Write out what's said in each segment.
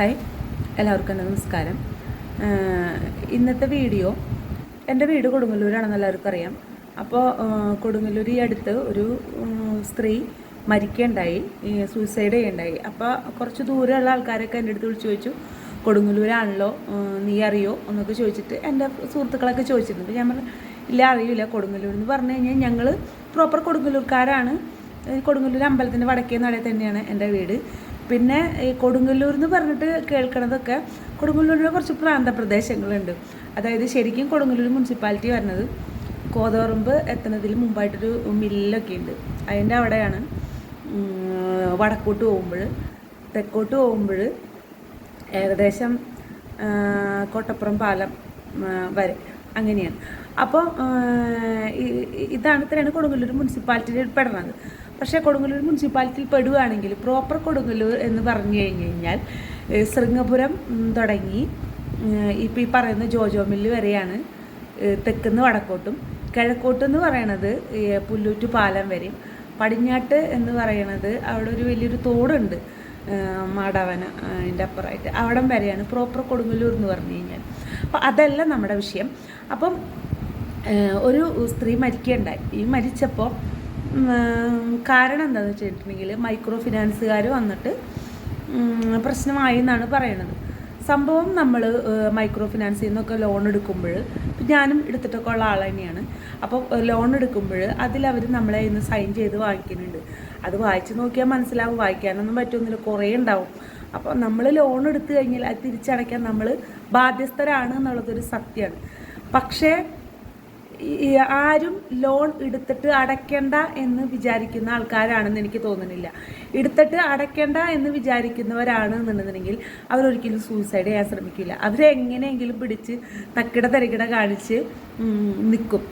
Hi എല്ലാവർക്കും എന്റെ നമസ്കാരം. ഇന്നത്തെ വീഡിയോ എന്റെ വീട് കൊടുങ്ങല്ലൂരാണെന്ന് എല്ലാവർക്കും അറിയാം. അപ്പോൾ കൊടുങ്ങല്ലൂർ ഈ അടുത്ത് ഒരു സ്ത്രീ മരിക്കുകയുണ്ടായി സൂയിസൈഡ് ചെയ്യുണ്ടായി അപ്പോൾ കുറച്ച് ദൂരെയുള്ള ആൾക്കാരൊക്കെ എന്റെ അടുത്ത് വിളിച്ച് ചോദിച്ചു കൊടുങ്ങല്ലൂരാണല്ലോ? നീ അറിയോ? എന്നൊക്കെ ചോദിച്ചിട്ട് എന്റെ സുഹൃത്തുക്കളൊക്കെ ചോദിച്ചിരുന്നു. അപ്പോൾ ഞാൻ പറഞ്ഞു ഇല്ല അറിയില്ല. കൊടുങ്ങല്ലൂർ എന്ന് പറഞ്ഞു കഴിഞ്ഞാൽ ഞങ്ങൾ പ്രോപ്പർ കൊടുങ്ങല്ലൂർക്കാരാണ്. കൊടുങ്ങല്ലൂർ അമ്പലത്തിന്റെ വടക്കേ നടയിൽ തന്നെയാണ് എന്റെ വീട്. പിന്നെ ഈ കൊടുങ്ങല്ലൂർ എന്ന് പറഞ്ഞിട്ട് കേൾക്കണതൊക്കെ കൊടുങ്ങല്ലൂരിലെ കുറച്ച് പ്രാന്തപ്രദേശങ്ങളുണ്ട്. അതായത് ശരിക്കും കൊടുങ്ങല്ലൂർ മുനിസിപ്പാലിറ്റി വരുന്നത് കോതോറുമ്പ് എത്തുന്നതിൽ മുമ്പായിട്ടൊരു മില്ലൊക്കെ ഉണ്ട് അതിന്റെ അവിടെയാണ് വടക്കോട്ട് പോകുമ്പോൾ തെക്കോട്ട് പോകുമ്പോൾ ഏകദേശം കോട്ടപ്പുറം പാലം വരെ അങ്ങനെയാണ്. അപ്പോൾ ഇതാണ് ഇത്രയാണ് കൊടുങ്ങല്ലൂർ മുനിസിപ്പാലിറ്റിയിൽ പെടുന്നത് പക്ഷേ കൊടുങ്ങല്ലൂർ മുനിസിപ്പാലിറ്റിയിൽ പെടുകയാണെങ്കിൽ പ്രോപ്പർ കൊടുങ്ങല്ലൂർ എന്ന് പറഞ്ഞു കഴിഞ്ഞു കഴിഞ്ഞാൽ ശൃംഗപുരം തുടങ്ങി ഇപ്പോൾ ഈ പറയുന്ന ജോജോ മില്ല് വരെയാണ് തെക്കുന്ന് വടക്കോട്ടും കിഴക്കോട്ട് എന്ന് പറയണത് പുല്ലൂറ്റു പാലം വരെയും പടിഞ്ഞാട്ട് എന്ന് പറയണത് അവിടെ ഒരു വലിയൊരു തോടുണ്ട് മാടാവന അതിന്റെ അപ്പുറമായിട്ട്. അവിടം വരെയാണ് പ്രോപ്പർ കൊടുങ്ങല്ലൂർ എന്ന് പറഞ്ഞു കഴിഞ്ഞാൽ. അപ്പോൾ അതല്ല നമ്മുടെ വിഷയം. അപ്പം ഒരു സ്ത്രീ മരിക്കുകയുണ്ടായി. ഈ മരിച്ചപ്പോൾ കാരണം എന്താണെന്ന് വെച്ചിട്ടുണ്ടെങ്കിൽ മൈക്രോ ഫിനാൻസുകാർ വന്നിട്ട് പ്രശ്നമായി എന്നാണ് പറയണത്. സംഭവം നമ്മൾ മൈക്രോ ഫിനാൻസിൽ നിന്നൊക്കെ ലോൺ എടുക്കുമ്പോൾ ഞാനും എടുത്തിട്ടൊക്കെ ഉള്ള ആൾ തന്നെയാണ്. അപ്പോൾ ലോൺ എടുക്കുമ്പോൾ അതിലവർ നമ്മളെ ഇന്ന് സൈൻ ചെയ്ത് വാങ്ങിക്കുന്നുണ്ട്. അത് വായിച്ച് നോക്കിയാൽ മനസ്സിലാവും വായിക്കാനൊന്നും പറ്റുമെന്നില്ല കുറേ ഉണ്ടാവും. അപ്പോൾ നമ്മൾ ലോൺ എടുത്തു കഴിഞ്ഞാൽ അത് തിരിച്ചടയ്ക്കാൻ നമ്മൾ ബാധ്യസ്ഥരാണ് എന്നുള്ളതൊരു സത്യമാണ് പക്ഷേ ആരും ലോൺ എടുത്തിട്ട് അടയ്ക്കണ്ട എന്ന് വിചാരിക്കുന്ന ആൾക്കാരാണെന്ന് എനിക്ക് തോന്നുന്നില്ല. എടുത്തിട്ട് അടയ്ക്കണ്ട എന്ന് വിചാരിക്കുന്നവരാണ് എന്നുണ്ടെന്നുണ്ടെങ്കിൽ അവരൊരിക്കലും സൂയിസൈഡ് ചെയ്യാൻ ശ്രമിക്കില്ല. അവരെങ്ങനെയെങ്കിലും പിടിച്ച് തക്കിട തരകിട കാണിച്ച് നിൽക്കും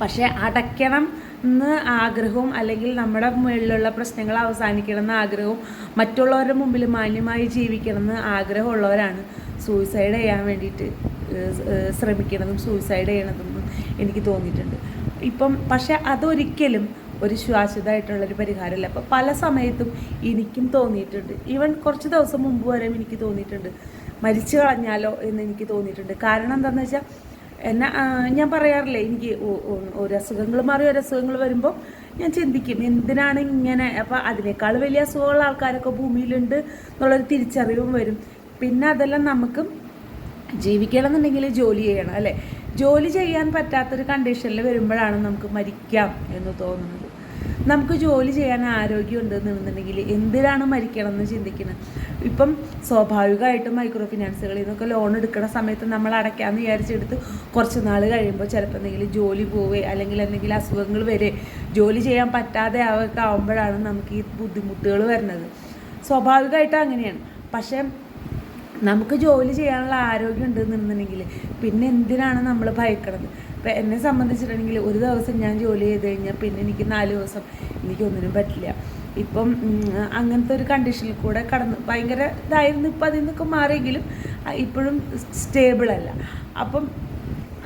പക്ഷേ അടയ്ക്കണം എന്ന് ആഗ്രഹവും അല്ലെങ്കിൽ നമ്മുടെ മുകളിലുള്ള പ്രശ്നങ്ങൾ അവസാനിക്കണം എന്ന ആഗ്രഹവും മറ്റുള്ളവരുടെ മുമ്പിൽ മാന്യമായി ജീവിക്കണം എന്ന് ആഗ്രഹമുള്ളവരാണ് സൂയിസൈഡ് ചെയ്യാൻ വേണ്ടിയിട്ട് ശ്രമിക്കണതും സൂയിസൈഡ് ചെയ്യണതെന്നും എനിക്ക് തോന്നിയിട്ടുണ്ട്. ഇപ്പം പക്ഷേ അതൊരിക്കലും ഒരു ശ്വാസിതമായിട്ടുള്ളൊരു പരിഹാരമല്ല. അപ്പം പല സമയത്തും എനിക്കും തോന്നിയിട്ടുണ്ട്. ഈവൻ കുറച്ച് ദിവസം മുമ്പ് വരെ എനിക്ക് തോന്നിയിട്ടുണ്ട്. മരിച്ചു കളഞ്ഞാലോ എന്ന് എനിക്ക് തോന്നിയിട്ടുണ്ട്. കാരണം എന്താണെന്ന് വെച്ചാൽ എന്നാ ഞാൻ പറയാറില്ലേ എനിക്ക് ഒരു അസുഖങ്ങൾ മാറി ഒരു അസുഖങ്ങൾ വരുമ്പോൾ ഞാൻ ചിന്തിക്കും എന്തിനാണ് ഇങ്ങനെ? അപ്പം അതിനേക്കാൾ വലിയ അസുഖമുള്ള ആൾക്കാരൊക്കെ ഭൂമിയിലുണ്ട് എന്നുള്ളൊരു തിരിച്ചറിവും വരും. പിന്നെ അതെല്ലാം നമുക്കും ജീവിക്കണം എന്നുണ്ടെങ്കിൽ ജോലി ചെയ്യണം അല്ലേ? ജോലി ചെയ്യാൻ പറ്റാത്തൊരു കണ്ടീഷനിൽ വരുമ്പോഴാണ് നമുക്ക് മരിക്കാം എന്ന് തോന്നുന്നത്. നമുക്ക് ജോലി ചെയ്യാൻ ആരോഗ്യം ഉണ്ടെന്നുണ്ടെങ്കിൽ എന്തിനാണ് മരിക്കണം എന്ന് ചിന്തിക്കുന്നത്? ഇപ്പം സ്വാഭാവികമായിട്ടും മൈക്രോ ഫിനാൻസുകളിൽ നിന്നൊക്കെ ലോൺ എടുക്കുന്ന സമയത്ത് നമ്മൾ അടയ്ക്കാമെന്ന് വിചാരിച്ചെടുത്ത് കുറച്ച് നാൾ കഴിയുമ്പോൾ ചിലപ്പോൾ എന്തെങ്കിലും ജോലി പോവേ അല്ലെങ്കിൽ എന്തെങ്കിലും അസുഖങ്ങൾ വരെ ജോലി ചെയ്യാൻ പറ്റാതെ ആവുമ്പോഴാണ് നമുക്ക് ഈ ബുദ്ധിമുട്ടുകൾ വരുന്നത്. സ്വാഭാവികമായിട്ടും അങ്ങനെയാണ്. പക്ഷേ നമുക്ക് ജോലി ചെയ്യാനുള്ള ആരോഗ്യം ഉണ്ടെന്നുണ്ടെങ്കിൽ പിന്നെ എന്തിനാണ് നമ്മൾ ഭയക്കണത്? ഇപ്പം എന്നെ സംബന്ധിച്ചിട്ടുണ്ടെങ്കിൽ ഒരു ദിവസം ഞാൻ ജോലി ചെയ്ത് കഴിഞ്ഞാൽ പിന്നെ എനിക്ക് നാല് ദിവസം എനിക്കൊന്നിനും പറ്റില്ല. ഇപ്പം അങ്ങനത്തെ ഒരു കണ്ടീഷനിൽ കൂടെ കടന്ന് ഭയങ്കര ഇതായിരുന്നു ഇപ്പം അതിൽ നിന്നൊക്കെ മാറിയെങ്കിലും ഇപ്പോഴും സ്റ്റേബിളല്ല അപ്പം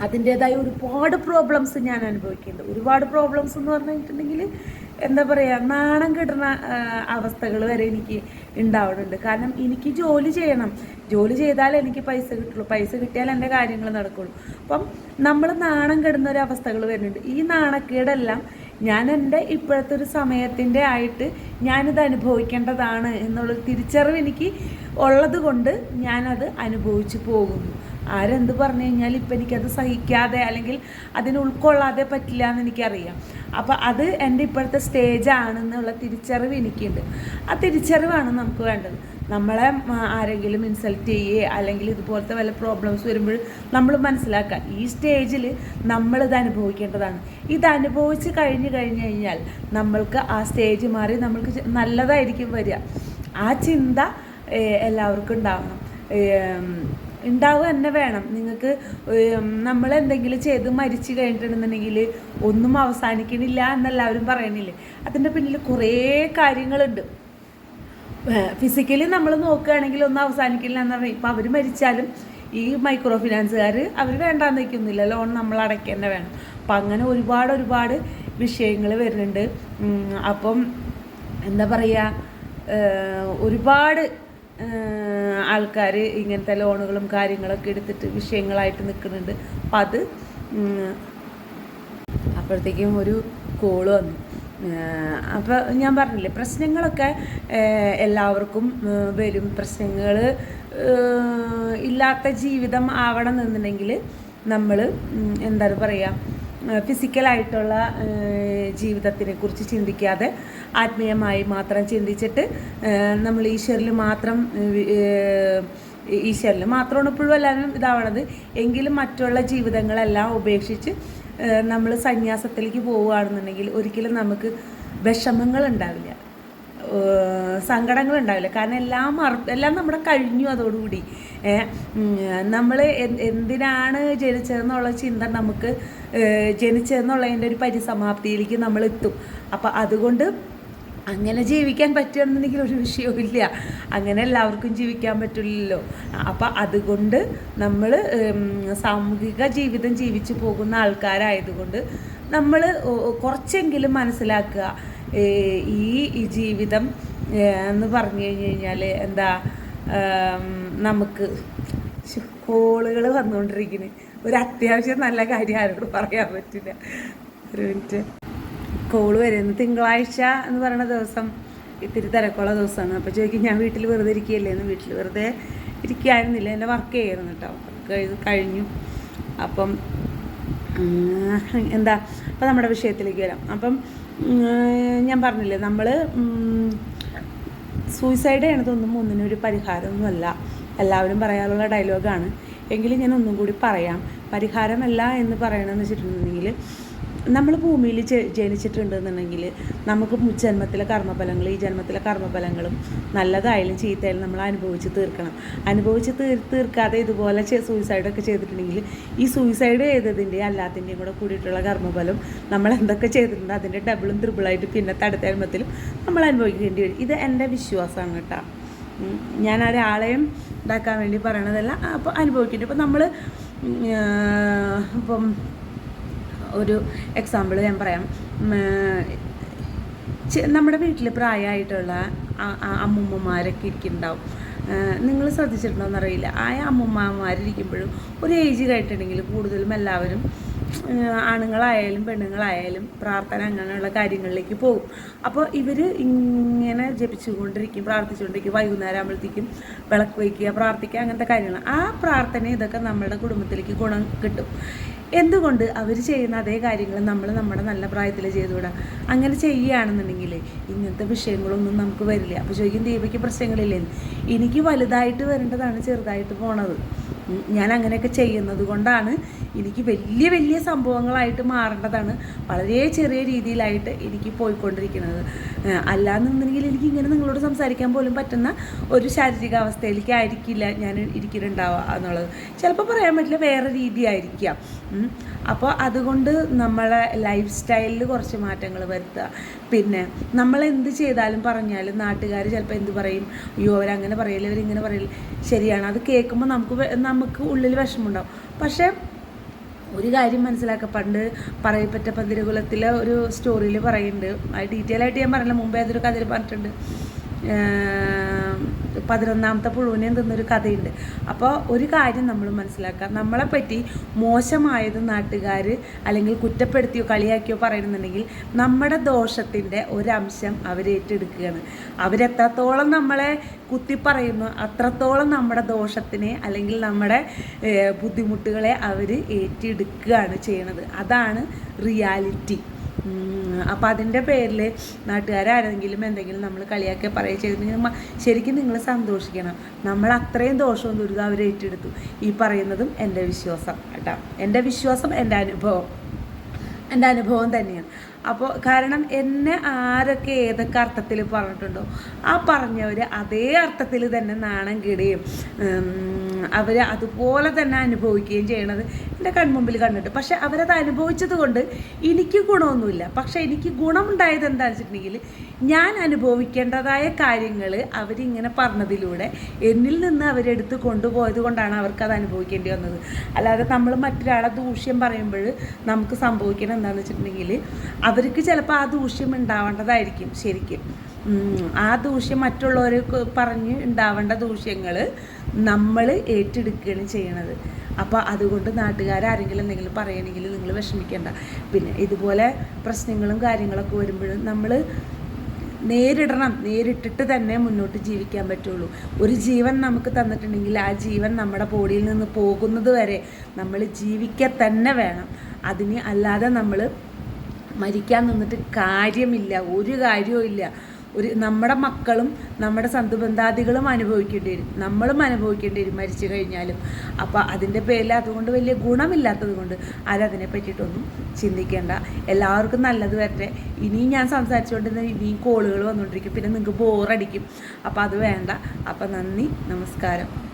അതിന്റേതായ ഒരുപാട് പ്രോബ്ലംസ് ഞാൻ അനുഭവിക്കുന്നുണ്ട്. ഒരുപാട് പ്രോബ്ലംസ് എന്ന് പറഞ്ഞിട്ടുണ്ടെങ്കിൽ എന്താ പറയുക നാണം കിട്ടുന്ന അവസ്ഥകൾ വരെ എനിക്ക് ഉണ്ടാവുന്നുണ്ട് കാരണം എനിക്ക് ജോലി ചെയ്യണം. ജോലി ചെയ്താൽ എനിക്ക് പൈസ കിട്ടുള്ളൂ. പൈസ കിട്ടിയാൽ എന്റെ കാര്യങ്ങൾ നടക്കുള്ളൂ. അപ്പം നമ്മൾ നാണം കിടുന്ന ഒരു അവസ്ഥകൾ വരുന്നുണ്ട്. ഈ നാണക്കേടെല്ലാം ഞാൻ എന്റെ ഇപ്പോഴത്തെ ഒരു സമയത്തിന്റെ ആയിട്ട് ഞാനിത് അനുഭവിക്കേണ്ടതാണ് എന്നുള്ളൊരു തിരിച്ചറിവ് എനിക്ക് ഉള്ളത് കൊണ്ട് ഞാനത് അനുഭവിച്ചു പോകുന്നു. ആരെന്ത് പറഞ്ഞു കഴിഞ്ഞാൽ ഇപ്പം എനിക്കത് സഹിക്കാതെ അല്ലെങ്കിൽ അതിന് ഉൾക്കൊള്ളാതെ പറ്റില്ല എന്ന് എനിക്കറിയാം. അപ്പോൾ അത് എന്റെ ഇപ്പോഴത്തെ സ്റ്റേജാണെന്നുള്ള തിരിച്ചറിവ് എനിക്കുണ്ട്. ആ തിരിച്ചറിവാണ് നമുക്ക് വേണ്ടത്. നമ്മളെ ആരെങ്കിലും ഇൻസൾട്ട് ചെയ്യേ അല്ലെങ്കിൽ ഇതുപോലത്തെ വല്ല പ്രോബ്ലംസ് വരുമ്പോൾ നമ്മൾ മനസ്സിലാക്കുക ഈ സ്റ്റേജിൽ നമ്മളിത് അനുഭവിക്കേണ്ടതാണ്. ഇത് അനുഭവിച്ച് കഴിഞ്ഞ് കഴിഞ്ഞ് കഴിഞ്ഞാൽ നമ്മൾക്ക് ആ സ്റ്റേജ് മാറി നമ്മൾക്ക് നല്ലതായിരിക്കും വരിക. ആ ചിന്ത എല്ലാവർക്കും ഉണ്ടാവണം. ഉണ്ടാവുക തന്നെ വേണം. നിങ്ങൾക്ക് നമ്മൾ എന്തെങ്കിലും ചെയ്ത് മരിച്ചു കഴിഞ്ഞിട്ടുണ്ടെന്നുണ്ടെങ്കിൽ ഒന്നും അവസാനിക്കണില്ല എന്നെല്ലാവരും പറയണില്ലേ അതിന്റെ പിന്നിൽ കുറേ കാര്യങ്ങളുണ്ട്. ഫിസിക്കലി നമ്മൾ നോക്കുകയാണെങ്കിൽ ഒന്നും അവസാനിക്കില്ല എന്ന് പറഞ്ഞാൽ ഇപ്പം അവർ മരിച്ചാലും ഈ മൈക്രോ ഫിനാൻസുകാർ അവർ വേണ്ടാന്ന് വയ്ക്കുന്നില്ല ലോൺ നമ്മൾ അടയ്ക്കുക തന്നെ വേണം. അപ്പം അങ്ങനെ ഒരുപാട് ഒരുപാട് വിഷയങ്ങൾ വരുന്നുണ്ട്. അപ്പം എന്താ പറയുക ഒരുപാട് ആൾക്കാർ ഇങ്ങനത്തെ ലോണുകളും കാര്യങ്ങളൊക്കെ എടുത്തിട്ട് വിഷയങ്ങളായിട്ട് നിൽക്കുന്നുണ്ട് അപ്പം അത് അപ്പോഴത്തേക്കും ഒരു കോൾ വന്നു. അപ്പോൾ ഞാൻ പറഞ്ഞില്ലേ പ്രശ്നങ്ങളൊക്കെ എല്ലാവർക്കും വരും. പ്രശ്നങ്ങൾ ഇല്ലാത്ത ജീവിതം ആവണം എന്നുണ്ടെങ്കിൽ നമ്മൾ എന്താണ് പറയുക ഫിസിക്കലായിട്ടുള്ള ജീവിതത്തിനെ കുറിച്ച് ചിന്തിക്കാതെ ആത്മീയമായി മാത്രം ചിന്തിച്ചിട്ട് നമ്മൾ ഈശ്വരിൽ മാത്രം ഈശ്വരിൽ മാത്രമാണ് ഇപ്പോഴും എല്ലാവരും ഇതാവണത്. എങ്കിലും മറ്റുള്ള ജീവിതങ്ങളെല്ലാം ഉപേക്ഷിച്ച് നമ്മൾ സന്യാസത്തിലേക്ക് പോവുകയാണെന്നുണ്ടെങ്കിൽ ഒരിക്കലും നമുക്ക് വിഷമങ്ങൾ ഉണ്ടാവില്ല സങ്കടങ്ങൾ ഉണ്ടാവില്ല കാരണം എല്ലാം എല്ലാം നമ്മുടെ കഴിഞ്ഞു അതോടുകൂടി. നമ്മൾ എന്തിനാണ് ജനിച്ചതെന്നുള്ള ചിന്ത നമുക്ക് ജനിച്ചതെന്നുള്ളതിന്റെ ഒരു പരിസമാപ്തിയിലേക്ക് നമ്മൾ എത്തും അപ്പം അതുകൊണ്ട് അങ്ങനെ ജീവിക്കാൻ പറ്റുകയാണെന്നുണ്ടെങ്കിൽ ഒരു വിഷയവും അങ്ങനെ എല്ലാവർക്കും ജീവിക്കാൻ പറ്റില്ലല്ലോ. അപ്പം അതുകൊണ്ട് നമ്മൾ സാമൂഹിക ജീവിതം ജീവിച്ചു പോകുന്ന ആൾക്കാരായതുകൊണ്ട് നമ്മൾ കുറച്ചെങ്കിലും മനസ്സിലാക്കുക. ഈ ജീവിതം എന്ന് പറഞ്ഞു കഴിഞ്ഞ് കഴിഞ്ഞാൽ എന്താ നമുക്ക് കോളുകൾ വന്നുകൊണ്ടിരിക്കുന്നത് ഒരു അത്യാവശ്യം നല്ല കാര്യം ആരോട് പറയാൻ പറ്റില്ല. ഒരു മിനിറ്റ്. കോൾ വരുന്നത് തിങ്കളാഴ്ച എന്ന് പറയുന്ന ദിവസം ഇത്തിരി തിരക്കുള്ള ദിവസമാണ്. അപ്പോൾ ചോദിക്കും ഞാൻ വീട്ടിൽ വെറുതെ ഇരിക്കുകയല്ലേ? എന്ന് വീട്ടിൽ വെറുതെ ഇരിക്കുകയായിരുന്നില്ല എന്റെ വർക്ക് ചെയ്യായിരുന്നു കേട്ടോ വർക്ക് കഴിഞ്ഞു. അപ്പം എന്താ? അപ്പം നമ്മുടെ വിഷയത്തിലേക്ക് വരാം. അപ്പം ഞാൻ പറഞ്ഞില്ലേ നമ്മൾ സൂയിസൈഡ് ചെയ്യണതൊന്നും ഒന്നിനും ഒരു പരിഹാരമൊന്നുമല്ല. എല്ലാവരും പറയാനുള്ള ഡയലോഗാണ് എങ്കിലും ഞാൻ ഒന്നും കൂടി പറയാം. പരിഹാരമല്ല എന്ന് പറയണമെന്ന് വെച്ചിട്ടുണ്ടെങ്കിൽ നമ്മൾ ഭൂമിയിൽ ജനിച്ചിട്ടുണ്ടെന്നുണ്ടെങ്കിൽ നമുക്ക് ജന്മത്തിലെ കർമ്മഫലങ്ങൾ ഈ ജന്മത്തിലെ കർമ്മഫലങ്ങളും നല്ലതായാലും ചീത്തയായാലും നമ്മൾ അനുഭവിച്ച് തീർക്കണം. അനുഭവിച്ച് തീർ തീർക്കാതെ ഇതുപോലെ സൂയിസൈഡൊക്കെ ചെയ്തിട്ടുണ്ടെങ്കിൽ ഈ സൂയിസൈഡ് ചെയ്തതിന്റെയും അല്ലാത്തിന്റെയും കൂടെ കൂടിയിട്ടുള്ള കർമ്മഫലം നമ്മൾ എന്തൊക്കെ ചെയ്തിട്ടുണ്ട് അതിന്റെ ഡബിളും ത്രിബിളായിട്ട് പിന്നെ അടുത്ത ജന്മത്തിലും നമ്മൾ അനുഭവിക്കേണ്ടി വരും. ഇത് എന്റെ വിശ്വാസമാണ് കേട്ടോ. ഞാൻ ഒരാളെയും ഇതാക്കാൻ വേണ്ടി പറയണതല്ല അപ്പോൾ അനുഭവിക്കേണ്ടി ഇപ്പം നമ്മൾ ഇപ്പം ഒരു എക്സാമ്പിൾ ഞാൻ പറയാം. നമ്മുടെ വീട്ടിൽ പ്രായമായിട്ടുള്ള അമ്മൂമ്മമാരൊക്കെ ഇരിക്കുന്നുണ്ടാവും. നിങ്ങൾ ശ്രദ്ധിച്ചിട്ടുണ്ടോ എന്നറിയില്ല ആ അമ്മൂമ്മമാരിരിക്കുമ്പോഴും ഒരു ഏജ് കഴിഞ്ഞിട്ടുണ്ടെങ്കിൽ കൂടുതലും എല്ലാവരും ആണുങ്ങളായാലും പെണ്ണുങ്ങളായാലും പ്രാർത്ഥന അങ്ങനെയുള്ള കാര്യങ്ങളിലേക്ക് പോകും. അപ്പോൾ ഇവർ ഇങ്ങനെ ജപിച്ചുകൊണ്ടിരിക്കും പ്രാർത്ഥിച്ചുകൊണ്ടിരിക്കും. വൈകുന്നേരം ആകുമ്പോഴത്തേക്കും വിളക്ക് വയ്ക്കുക പ്രാർത്ഥിക്കുക അങ്ങനത്തെ കാര്യങ്ങൾ. ആ പ്രാർത്ഥന ഇതൊക്കെ നമ്മുടെ കുടുംബത്തിലേക്ക് ഗുണം കിട്ടും. എന്തുകൊണ്ട് അവർ ചെയ്യുന്ന അതേ കാര്യങ്ങൾ നമ്മൾ നമ്മുടെ നല്ല പ്രായത്തിൽ ചെയ്തുകൂടാ? അങ്ങനെ ചെയ്യുകയാണെന്നുണ്ടെങ്കിൽ ഇങ്ങനത്തെ വിഷയങ്ങളൊന്നും നമുക്ക് വരില്ല. അപ്പോൾ ചോദിക്കും ദീപയ്ക്ക് പ്രശ്നങ്ങളില്ലേ? എനിക്ക് വലുതായിട്ട് വരേണ്ടതാണ് ചെറുതായിട്ട് പോണത്. ഞാൻ അങ്ങനെയൊക്കെ ചെയ്യുന്നത് കൊണ്ടാണ് എനിക്ക് വലിയ വലിയ സംഭവങ്ങളായിട്ട് മാറേണ്ടതാണ്. വളരെ ചെറിയ രീതിയിലായിട്ട് എനിക്ക് പോയിക്കൊണ്ടിരിക്കുന്നത്. അല്ലാന്നുണ്ടെങ്കിൽ എനിക്ക് ഇങ്ങനെ നിങ്ങളോട് സംസാരിക്കാൻ പോലും പറ്റുന്ന ഒരു ശാരീരിക അവസ്ഥയിലേക്ക് ആയിരിക്കില്ല ഞാൻ ഇരിക്കുന്നുണ്ടാവുക എന്നുള്ളത്. ചിലപ്പോൾ പറയാൻ പറ്റില്ല വേറെ രീതിയായിരിക്കാം. അപ്പോൾ അതുകൊണ്ട് നമ്മളെ ലൈഫ് സ്റ്റൈലിൽ കുറച്ച് മാറ്റങ്ങൾ വരുത്തുക. പിന്നെ നമ്മൾ എന്ത് ചെയ്താലും പറഞ്ഞാലും നാട്ടുകാർ ചിലപ്പോൾ എന്ത് പറയും? അയ്യോ അവരങ്ങനെ പറയില്ല അവരിങ്ങനെ പറയില്ല? ശരിയാണ്. അത് കേൾക്കുമ്പോൾ നമുക്ക് നമുക്ക് ഉള്ളിൽ വിഷമമുണ്ടാവും. പക്ഷേ ഒരു കാര്യം മനസ്സിലാക്കുക പണ്ട് പറയപ്പെട്ട പന്തിരകുലത്തിലെ ഒരു സ്റ്റോറിയിൽ പറയുന്നുണ്ട്. അത് ഡീറ്റെയിൽ ആയിട്ട് ഞാൻ പറഞ്ഞില്ല. മുമ്പേ അതൊരു കഥയിൽ പറഞ്ഞിട്ടുണ്ട്. പതിനൊന്നാമത്തെ പുഴുവിനെ തിന്നൊരു കഥയുണ്ട്. അപ്പോൾ ഒരു കാര്യം നമ്മൾ മനസ്സിലാക്കാം. നമ്മളെപ്പറ്റി മോശമായത് നാട്ടുകാർ അല്ലെങ്കിൽ കുറ്റപ്പെടുത്തിയോ കളിയാക്കിയോ പറയുന്നുണ്ടെങ്കിൽ നമ്മുടെ ദോഷത്തിന്റെ ഒരംശം അവരേറ്റെടുക്കുകയാണ് അവരെത്രത്തോളം നമ്മളെ കുത്തി പറയുന്നു അത്രത്തോളം നമ്മുടെ ദോഷത്തിനെ അല്ലെങ്കിൽ നമ്മുടെ ബുദ്ധിമുട്ടുകളെ അവർ ഏറ്റെടുക്കുകയാണ് ചെയ്യണത്. അതാണ് റിയാലിറ്റി. അപ്പോൾ അതിന്റെ പേരിൽ നാട്ടുകാരാരെങ്കിലും എന്തെങ്കിലും നമ്മൾ കളിയാക്കി പറയുക ചെയ്തിട്ടുണ്ടെങ്കിൽ ശരിക്കും നിങ്ങൾ സന്തോഷിക്കണം. നമ്മൾ അത്രയും ദോഷവും ദുരിതം അവർ ഏറ്റെടുത്തു. ഈ പറയുന്നതും എന്റെ വിശ്വാസം കേട്ടോ. എന്റെ വിശ്വാസം എന്റെ അനുഭവം. എന്റെ അനുഭവം തന്നെയാണ്. അപ്പോൾ കാരണം എന്നെ ആരൊക്കെ ഏതൊക്കെ അർത്ഥത്തിൽ പറഞ്ഞിട്ടുണ്ടോ? ആ പറഞ്ഞവർ അതേ അർത്ഥത്തിൽ തന്നെ നാണം കിടുകയും അവർ അതുപോലെ തന്നെ അനുഭവിക്കുകയും ചെയ്യണത് എന്റെ കൺമുമ്പിൽ കണ്ടിട്ട്. പക്ഷെ അവരത് അനുഭവിച്ചത് കൊണ്ട് എനിക്ക് ഗുണമൊന്നുമില്ല. പക്ഷേ എനിക്ക് ഗുണമുണ്ടായത് എന്താണെന്ന് വെച്ചിട്ടുണ്ടെങ്കിൽ ഞാൻ അനുഭവിക്കേണ്ടതായ കാര്യങ്ങൾ അവരിങ്ങനെ പറഞ്ഞതിലൂടെ എന്നിൽ നിന്ന് അവരെടുത്ത് കൊണ്ടുപോയത് കൊണ്ടാണ് അവർക്ക് അത് അനുഭവിക്കേണ്ടി വന്നത്. അല്ലാതെ നമ്മൾ മറ്റൊരാളെ ദൂഷ്യം പറയുമ്പോൾ നമുക്ക് സംഭവിക്കണം എന്താണെന്ന് വെച്ചിട്ടുണ്ടെങ്കിൽ അവർക്ക് ചിലപ്പോൾ ആ ദൂഷ്യം ഉണ്ടാവേണ്ടതായിരിക്കും ശരിക്കും. ആ ദൂഷ്യം മറ്റുള്ളവർക്ക് പറഞ്ഞ് ഉണ്ടാവേണ്ട ദൂഷ്യങ്ങൾ നമ്മൾ ഏറ്റെടുക്കുകയാണ് ചെയ്യണത്. അപ്പോൾ അതുകൊണ്ട് നാട്ടുകാരാരെങ്കിലും എന്തെങ്കിലും പറയണമെങ്കിൽ നിങ്ങൾ വിഷമിക്കേണ്ട. പിന്നെ ഇതുപോലെ പ്രശ്നങ്ങളും കാര്യങ്ങളൊക്കെ വരുമ്പോഴും നമ്മൾ നേരിടണം. നേരിട്ടിട്ട് തന്നെ മുന്നോട്ട് ജീവിക്കാൻ പറ്റുള്ളൂ. ഒരു ജീവൻ നമുക്ക് തന്നിട്ടുണ്ടെങ്കിൽ ആ ജീവൻ നമ്മുടെ ബോഡിയിൽ നിന്ന് പോകുന്നത് വരെ നമ്മൾ ജീവിക്കുക തന്നെ വേണം. അതിന് അല്ലാതെ നമ്മൾ മരിക്കാൻ നിന്നിട്ട് കാര്യമില്ല. ഒരു കാര്യവും ഇല്ല. ഒരു നമ്മുടെ മക്കളും നമ്മുടെ സന്തുബന്ധാദികളും അനുഭവിക്കേണ്ടി വരും. നമ്മളും അനുഭവിക്കേണ്ടി വരും മരിച്ചു കഴിഞ്ഞാലും. അപ്പോൾ അതിന്റെ പേരിൽ അതുകൊണ്ട് വലിയ ഗുണമില്ലാത്തത് കൊണ്ട് ആരതിനെ പറ്റിയിട്ടൊന്നും ചിന്തിക്കേണ്ട. എല്ലാവർക്കും നല്ലത് വരട്ടെ. ഇനിയും ഞാൻ സംസാരിച്ചുകൊണ്ടിരുന്ന ഇനിയും കോളുകൾ വന്നുകൊണ്ടിരിക്കും പിന്നെ നിങ്ങൾക്ക് ബോറടിക്കും അപ്പോൾ അത് വേണ്ട. അപ്പോൾ നന്ദി. നമസ്കാരം.